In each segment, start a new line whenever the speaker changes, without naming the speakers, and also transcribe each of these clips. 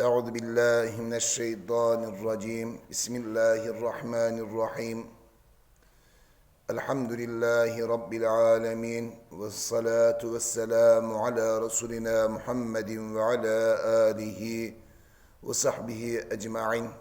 أعوذ بالله من الشيطان الرجيم. بسم الله الرحمن الرحيم. الحمد لله رب العالمين والصلاة والسلام على رسولنا محمد وعلى آله وصحبه أجمعين.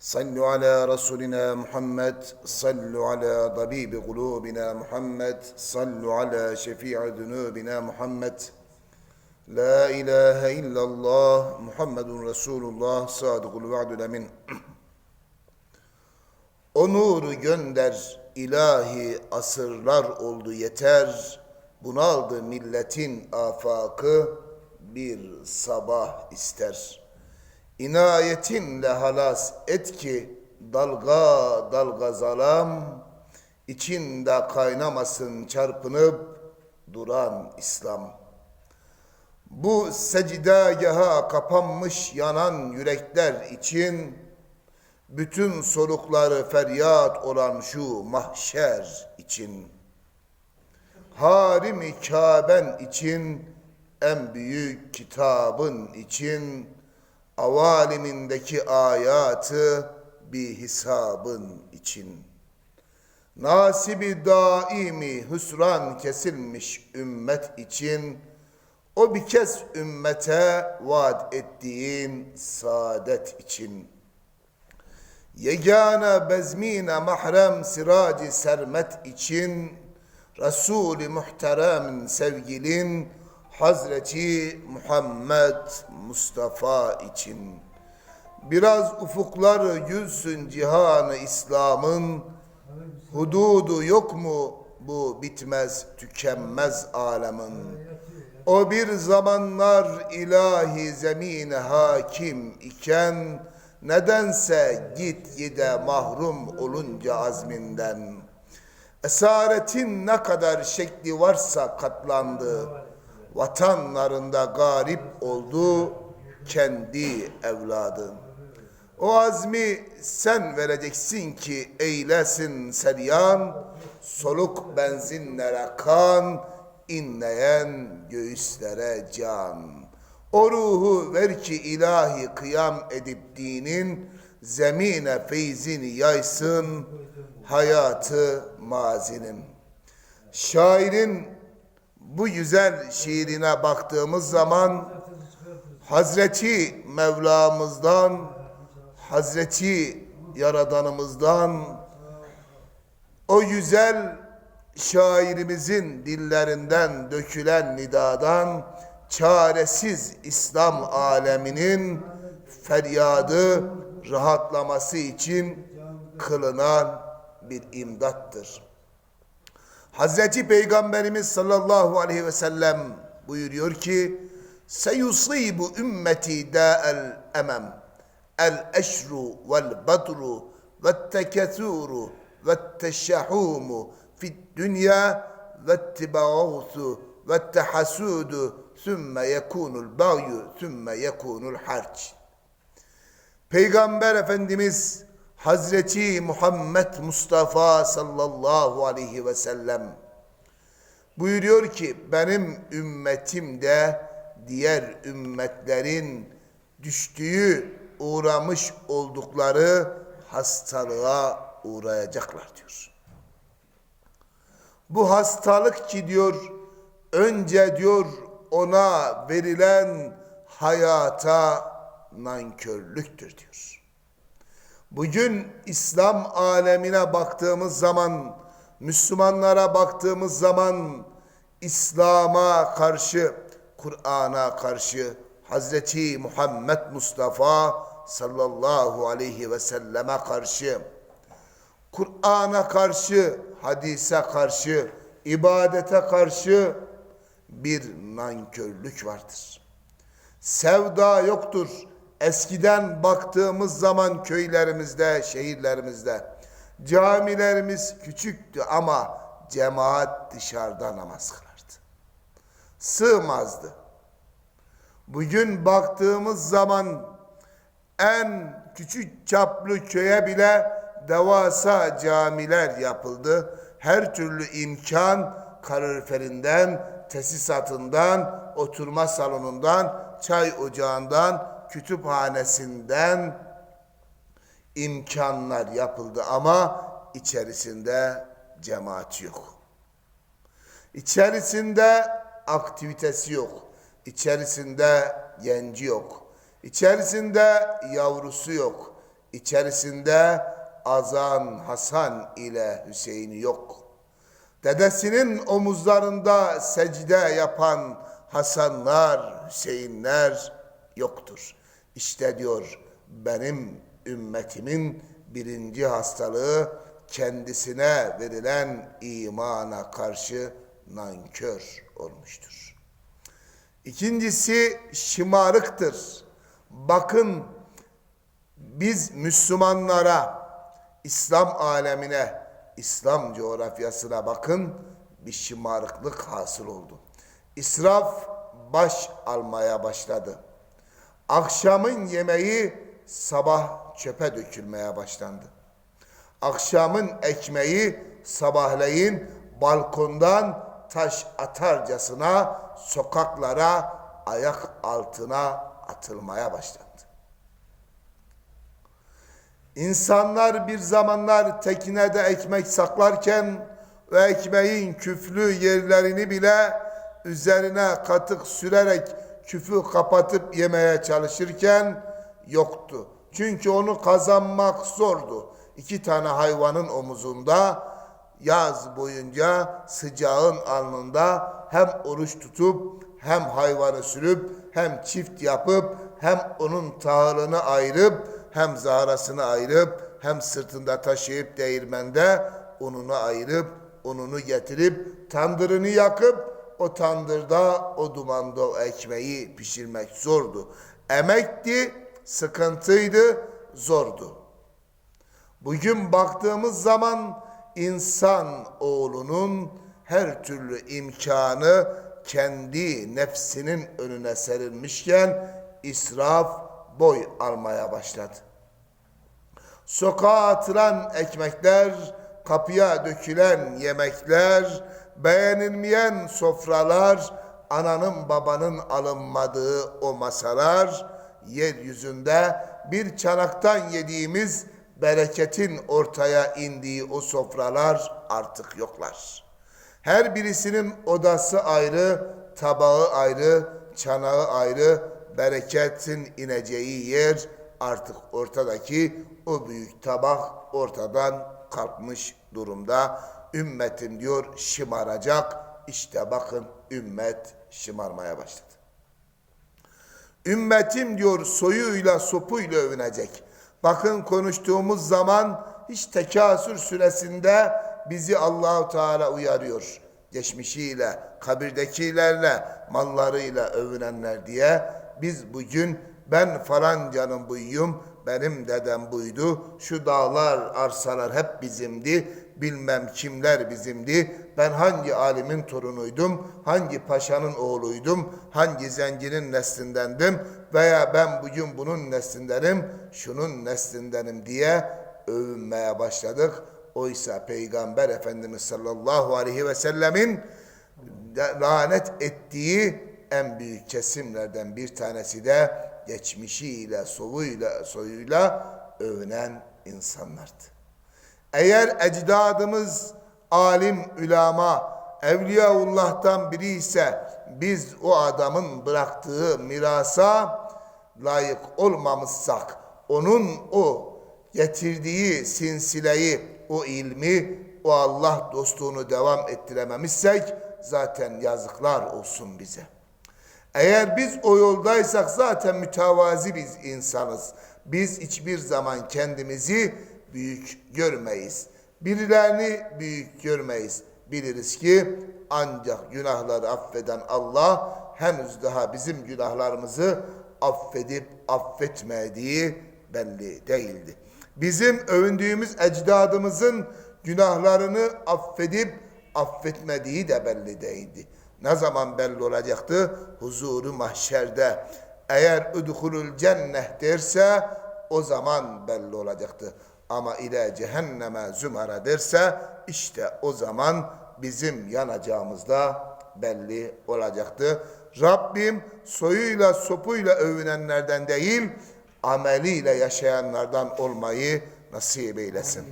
صلوا على رسولنا محمد صلوا على طبيب قلوبنا محمد صلوا على شفيع ذنوبنا محمد. La ilahe illallah Muhammedun Resulullah sadıkul va'dül emin. O nuru gönder ilahi asırlar oldu yeter. Bunaldı milletin afakı bir sabah ister. İnayetinle halas et ki dalga dalga zalam içinde kaynamasın çarpınıp duran İslam.'' Bu secdagaha kapanmış yanan yürekler için bütün solukları feryat olan şu mahşer için harimi Kaben için en büyük kitabın için avalimindeki ayatı bir hesabın için. Nasibi daimi hüsran kesilmiş ümmet için o bir kez ümmete vaat ettiğin saadet için. Yegane bezmine mahrem siracı sermet için Resul-i muhterem sevgilin Hazreti Muhammed Mustafa için. Biraz ufuklar gülsün cihanı İslam'ın Hududu yok mu bu bitmez tükenmez alemin O bir zamanlar ilahi zemine hakim iken Nedense git gide mahrum olunca azminden. Esaretin ne kadar şekli varsa katlandı Vatanlarında garip oldu kendi evladı. O azmi sen vereceksin ki eylesin seryan Soluk benzinlere kan inleyen göğüslere can o ruhu ver ki ilahi kıyam edip dinin zemine feyzini yaysın hayatı mazinin. Şairin bu güzel şiirine baktığımız zaman Hazreti Mevlamızdan, Hazreti Yaradanımızdan o güzel şairimizin dillerinden dökülen nidadan çaresiz İslam aleminin feryadı rahatlaması için kılınan bir imdattır. Hazreti Peygamberimiz sallallahu aleyhi ve sellem buyuruyor ki seyusibu ümmeti da'el emem el eşru vel badru ve tekethuru ve teşahumu fid dünya ve tibağusu ve tehasudu sümme yekunul bagyu sümme yekunul harc. Peygamber Efendimiz Hazreti Muhammed Mustafa sallallahu aleyhi ve sellem buyuruyor ki benim ümmetim de diğer ümmetlerin düştüğü uğramış oldukları hastalığa uğrayacaklar diyor. Bu hastalık ki diyor önce diyor ona verilen hayata nankörlüktür diyor. Bugün İslam alemine baktığımız zaman, Müslümanlara baktığımız zaman İslam'a karşı, Kur'an'a karşı Hazreti Muhammed Mustafa sallallahu aleyhi ve selleme karşı Kur'an'a karşı, hadise karşı, ibadete karşı bir nankörlük vardır. Sevda yoktur. Eskiden baktığımız zaman köylerimizde, şehirlerimizde camilerimiz küçüktü ama cemaat dışarıda namaz kılardı. Sığmazdı. Bugün baktığımız zaman en küçük çaplı köye bile devasa camiler yapıldı. Her türlü imkan kaloriferinden tesisatından, oturma salonundan, çay ocağından, kütüphanesinden imkanlar yapıldı ama içerisinde cemaat yok. İçerisinde aktivitesi yok. İçerisinde genci yok. İçerisinde yavrusu yok. İçerisinde Azan Hasan ile Hüseyin'i yok. Dedesinin omuzlarında secde yapan Hasanlar, Hüseyinler yoktur. İşte diyor benim ümmetimin birinci hastalığı kendisine verilen imana karşı nankör olmuştur. İkincisi şımarıktır. Bakın biz Müslümanlara, İslam alemine, İslam coğrafyasına bakın bir şımarıklık hasıl oldu. İsraf baş almaya başladı. Akşamın yemeği sabah çöpe dökülmeye başlandı. Akşamın ekmeği sabahleyin balkondan taş atarcasına sokaklara ayak altına atılmaya başlandı. İnsanlar bir zamanlar tekinede ekmek saklarken ve ekmeğin küflü yerlerini bile üzerine katık sürerek küfü kapatıp yemeye çalışırken yoktu. Çünkü onu kazanmak zordu. İki tane hayvanın omuzunda yaz boyunca sıcağın alnında hem oruç tutup hem hayvanı sürüp hem çift yapıp hem onun tahılını ayırıp hem zahrasını ayırıp hem sırtında taşıyıp değirmende ununu ayırıp ununu getirip tandırını yakıp o tandırda o dumanda o ekmeği pişirmek zordu. Emekti, sıkıntıydı, zordu. Bugün baktığımız zaman insan oğlunun her türlü imkanı kendi nefsinin önüne serilmişken israf boy almaya başladı. Sokağa atılan ekmekler, kapıya dökülen yemekler, beğenilmeyen sofralar, ananın babanın alınmadığı o masalar, yeryüzünde bir çanaktan yediğimiz bereketin ortaya indiği o sofralar artık yoklar. Her birisinin odası ayrı, tabağı ayrı, çanağı ayrı, bereketin ineceği yer artık ortadaki o büyük tabak ortadan kalkmış durumda. Ümmetim diyor şımaracak. İşte bakın ümmet şımarmaya başladı. Ümmetim diyor soyuyla sopuyla övünecek. Bakın konuştuğumuz zaman hiç tekasür süresinde bizi Allahu Teala uyarıyor. Geçmişiyle, kabirdekilerle, mallarıyla övünenler diye biz bugün ben falancanın buyum, benim dedem buydu, şu dağlar, arsalar hep bizimdi, bilmem kimler bizimdi, ben hangi alimin torunuydum, hangi paşanın oğluydum, hangi zencinin neslindendim? Veya ben bugün bunun neslindenim, şunun neslindenim diye övünmeye başladık. Oysa Peygamber Efendimiz sallallahu aleyhi ve sellemin lanet ettiği en büyük kesimlerden bir tanesi de geçmişiyle, soyuyla, soyuyla övünen insanlardı. Eğer ecdadımız alim, ülama, Evliyaullah'tan biri ise biz o adamın bıraktığı mirasa layık olmamışsak, onun o getirdiği sinsileyi, o ilmi, o Allah dostluğunu devam ettirememişsek zaten yazıklar olsun bize. Eğer biz o yoldaysak zaten mütevazi biz insanız. Biz hiçbir zaman kendimizi büyük görmeyiz. Birilerini büyük görmeyiz. Biliriz ki ancak günahları affeden Allah henüz daha bizim günahlarımızı affedip affetmediği belli değildi. Bizim övündüğümüz ecdadımızın günahlarını affedip affetmediği de belli değildi. Ne zaman belli olacaktı? Huzuru mahşerde. Eğer udhulul cennet derse o zaman belli olacaktı. Ama ile cehenneme zümara derse işte o zaman bizim yanacağımızda belli olacaktı. Rabbim soyuyla sopuyla övünenlerden değil, ameliyle yaşayanlardan olmayı nasip eylesin.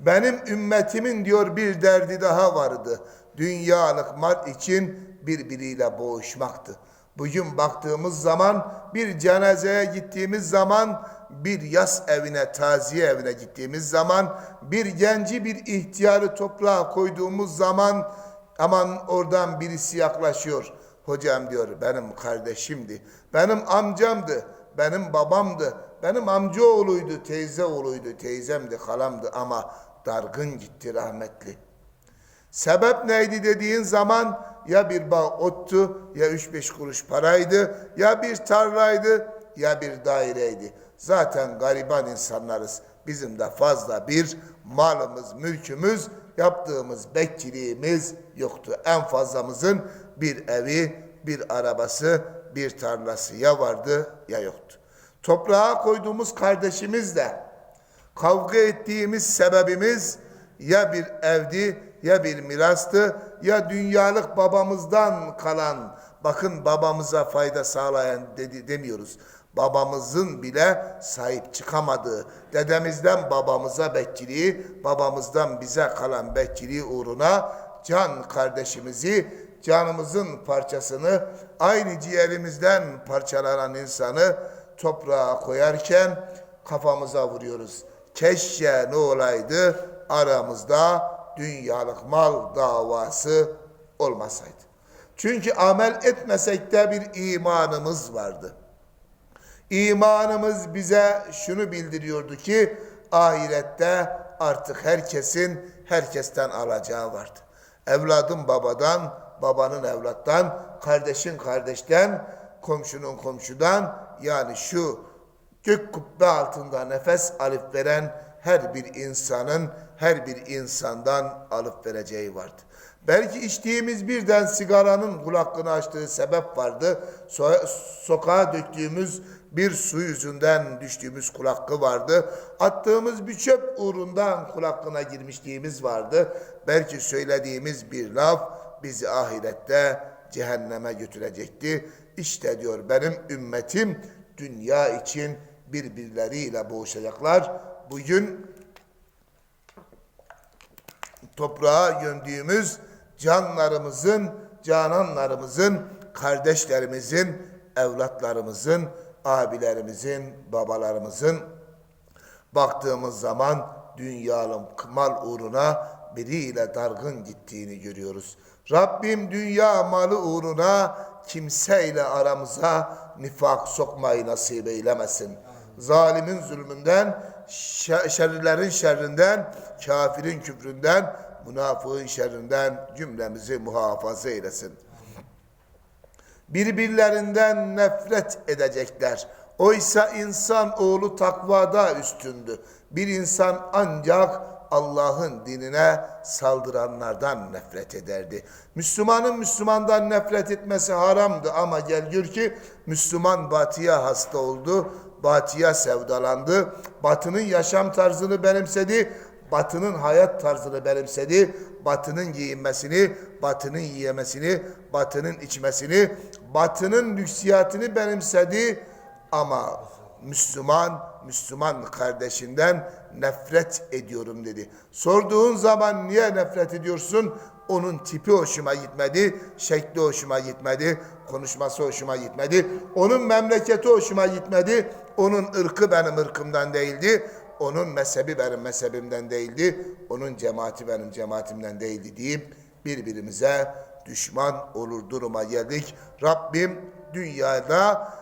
Benim ümmetimin diyor bir derdi daha vardı. Dünyalık mal için birbiriyle boğuşmaktı. Bugün baktığımız zaman bir cenazeye gittiğimiz zaman bir yas evine, taziye evine gittiğimiz zaman bir genci bir ihtiyarı toprağa koyduğumuz zaman aman oradan birisi yaklaşıyor. Hocam diyor benim kardeşimdi, benim amcamdı, benim babamdı, benim amcaoğluydu, teyze oğluydu, teyzemdi, halamdı ama dargın gitti rahmetli. Sebep neydi dediğin zaman ya bir bağ ottu, ya üç beş kuruş paraydı, ya bir tarlaydı, ya bir daireydi. Zaten gariban insanlarız. Bizim de fazla bir malımız, mülkümüz, yaptığımız bekçiliğimiz yoktu. En fazlamızın bir evi, bir arabası, bir tarlası ya vardı ya yoktu. Toprağa koyduğumuz kardeşimiz de kavga ettiğimiz sebebimiz ya bir evdi ya bir mirastı ya dünyalık babamızdan kalan bakın babamıza fayda sağlayan dedi demiyoruz. Babamızın bile sahip çıkamadığı dedemizden babamıza bekçiliği babamızdan bize kalan bekçiliği uğruna can kardeşimizi canımızın parçasını aynı ciğerimizden parçalanan insanı toprağa koyarken kafamıza vuruyoruz. Keşke ne olaydı aramızda dünyalık mal davası olmasaydı. Çünkü amel etmesek de bir imanımız vardı. İmanımız bize şunu bildiriyordu ki ahirette artık herkesin herkesten alacağı vardı. Evladın babadan, babanın evlattan, kardeşin kardeşten, komşunun komşudan yani şu gök kubbe altında nefes alıp veren her bir insanın her bir insandan alıp vereceği vardı. Belki içtiğimiz birden sigaranın kulakını açtığı sebep vardı. So- sokağa döktüğümüz bir su yüzünden düştüğümüz kul hakkı vardı. Attığımız bir çöp uğrundan kul hakkına girmişliğimiz vardı. Belki söylediğimiz bir laf bizi ahirette cehenneme götürecekti. İşte diyor benim ümmetim dünya için birbirleriyle boğuşacaklar. Bugün toprağa gömdüğümüz canlarımızın, cananlarımızın, kardeşlerimizin, evlatlarımızın, abilerimizin, babalarımızın baktığımız zaman dünyalık mal uğruna biriyle dargın gittiğini görüyoruz. Rabbim dünya malı uğruna kimseyle aramıza nifak sokmayı nasip eylemesin. Zalimin zulmünden, şerrilerin şerrinden, kafirin küfründen, münafığın şerrinden cümlemizi muhafaza eylesin birbirlerinden nefret edecekler. Oysa insan oğlu takvada üstündü. Bir insan ancak Allah'ın dinine saldıranlardan nefret ederdi. Müslümanın Müslümandan nefret etmesi haramdı ama gel gör ki Müslüman batıya hasta oldu, batıya sevdalandı, batının yaşam tarzını benimsedi, Batının hayat tarzını benimsedi. Batının giyinmesini, batının yiyemesini, batının içmesini, batının lüksiyatını benimsedi. Ama Müslüman, Müslüman kardeşinden nefret ediyorum dedi. Sorduğun zaman niye nefret ediyorsun? Onun tipi hoşuma gitmedi, şekli hoşuma gitmedi, konuşması hoşuma gitmedi. Onun memleketi hoşuma gitmedi, onun ırkı benim ırkımdan değildi. Onun mezhebi benim mezhebimden değildi. Onun cemaati benim cemaatimden değildi deyip birbirimize düşman olur duruma geldik. Rabbim dünyada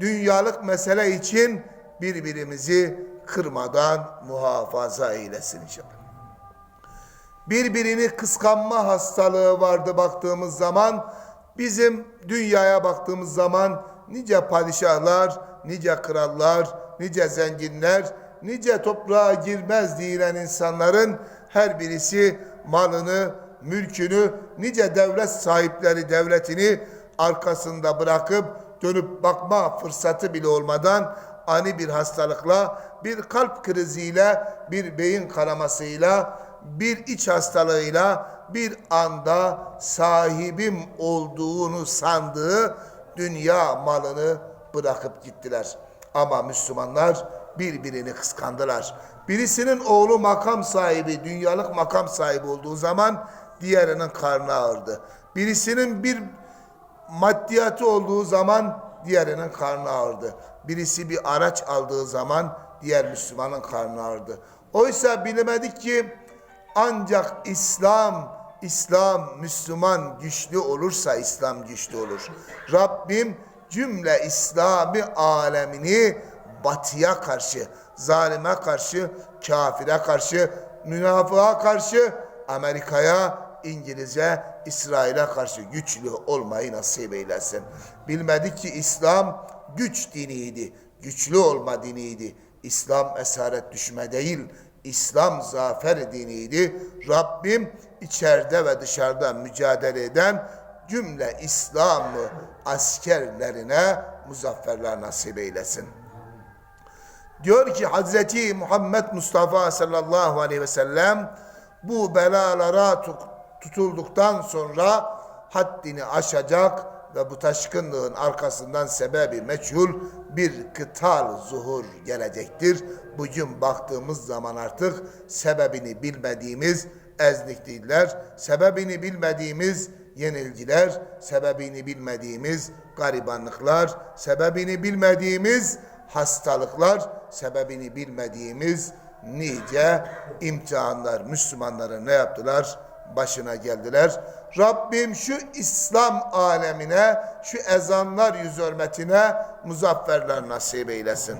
dünyalık mesele için birbirimizi kırmadan muhafaza eylesin inşallah. Birbirini kıskanma hastalığı vardı baktığımız zaman. Bizim dünyaya baktığımız zaman nice padişahlar, nice krallar, nice zenginler, nice toprağa girmez diyen insanların her birisi malını, mülkünü, nice devlet sahipleri devletini arkasında bırakıp dönüp bakma fırsatı bile olmadan ani bir hastalıkla, bir kalp kriziyle, bir beyin kanamasıyla bir iç hastalığıyla bir anda sahibim olduğunu sandığı dünya malını bırakıp gittiler. Ama Müslümanlar birbirini kıskandılar. Birisinin oğlu makam sahibi, dünyalık makam sahibi olduğu zaman diğerinin karnı ağırdı. Birisinin bir maddiyatı olduğu zaman diğerinin karnı ağırdı. Birisi bir araç aldığı zaman diğer Müslümanın karnı ağırdı. Oysa bilemedik ki ancak İslam, İslam, Müslüman güçlü olursa İslam güçlü olur. Rabbim cümle İslami alemini batıya karşı, zalime karşı, kafire karşı, münafığa karşı, Amerika'ya, İngiliz'e, İsrail'e karşı güçlü olmayı nasip eylesin. Bilmedik ki İslam güç diniydi, güçlü olma diniydi. İslam esaret düşme değil, İslam zafer diniydi. Rabbim içeride ve dışarıda mücadele eden cümle İslamlı askerlerine muzafferler nasip eylesin. Diyor ki Hazreti Muhammed Mustafa sallallahu aleyhi ve sellem bu belalara tu- tutulduktan sonra haddini aşacak ve bu taşkınlığın arkasından sebebi meçhul bir kıtal zuhur gelecektir. Bugün baktığımız zaman artık sebebini bilmediğimiz ezniklikler, sebebini bilmediğimiz yenilgiler, sebebini bilmediğimiz garibanlıklar, sebebini bilmediğimiz hastalıklar, sebebini bilmediğimiz nice imtihanlar Müslümanların ne yaptılar? Başına geldiler. Rabbim şu İslam alemine, şu ezanlar yüz hürmetine muzafferler nasip eylesin.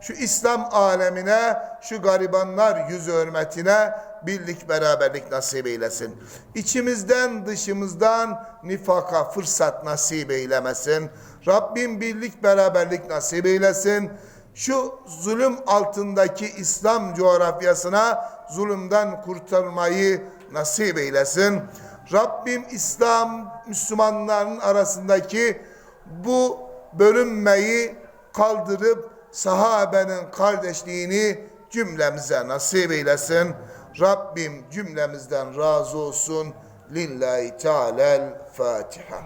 Şu İslam alemine, şu garibanlar yüz hürmetine birlik beraberlik nasip eylesin. İçimizden dışımızdan nifaka fırsat nasip eylemesin. Rabbim birlik beraberlik nasip eylesin. Şu zulüm altındaki İslam coğrafyasına zulümden kurtarmayı nasip eylesin. Rabbim İslam Müslümanların arasındaki bu bölünmeyi kaldırıp sahabenin kardeşliğini cümlemize nasip eylesin. Rabbim cümlemizden razı olsun. Lillahi Teala'l Fatiha.